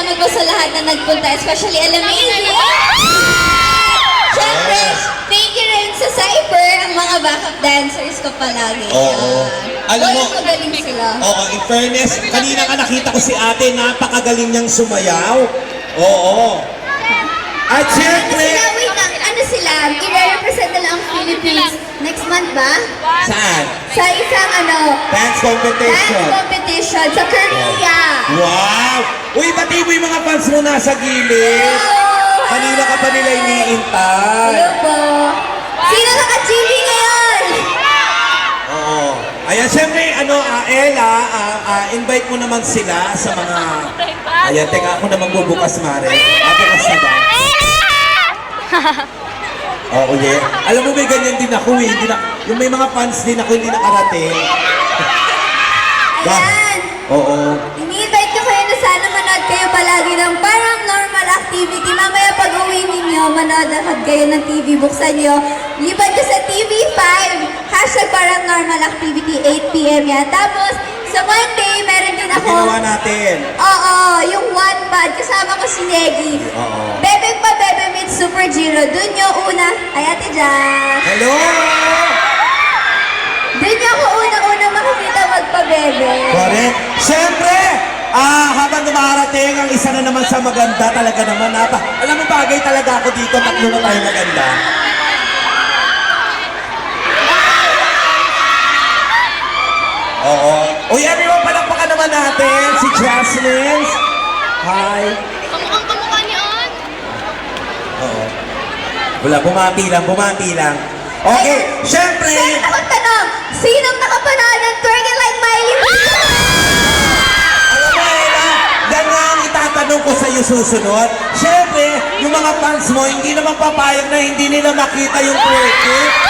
salamat po sa lahat na nagpunta, especially Alamazing. Siyempre, thank you rin sa Cypher, ang mga backup dancers ko palagi. Oo. Alam mo- magaling sila. Oo, in fairness, kanina ka nakita ko si ate, napakagaling niyang sumayaw. Oo. At Ano sila, wait lang, ano sila, i-represent nila ang Philippines next month ba? saan? Sa isang ano, Dance dance competition. competition sa Korea. Wow! Uy, pati mo yung mga fans mo nasa gilid. Kanina ka pa nila iniintay. Hello po. Sino naka-GB ngayon? Oo. Ayan, syempre, ano, ah, Ella, ah, ah, invite mo naman sila sa mga... Ayan, teka, ako na magbubukas, Mare. Ate, kas na ba? Oo, yeah. Alam mo, may ganyan din ako eh. Hindi na, yung may mga fans din ako, hindi nakarating. Ayan. Oo. Normal activity. Mamaya pag uwi ninyo, manood agad kayo ng TV, buksan nyo. Lipat ko sa TV5, hashtag parang normal activity, 8pm yan. Tapos, sa Monday, meron din ako. ginawa natin. Oo, yung one band, kasama ko si Negi. Oo. Bebe pa Bebe meets Super Giro. Doon nyo una. Ay, Ate Jack. Hello! Dumarating ang isa na naman sa maganda talaga naman. Napa, alam mo, bagay talaga ako dito. Tatlo na tayo maganda. Oo. Uy, everyone, palakpakan naman natin si Jasmine. Hi. Kamukhang kamukha ni An. Oo. Wala, bumati lang, bumati lang. Okay, syempre, iyo susunod. Siyempre, yung mga fans mo, hindi naman papayag na hindi nila makita yung twerking.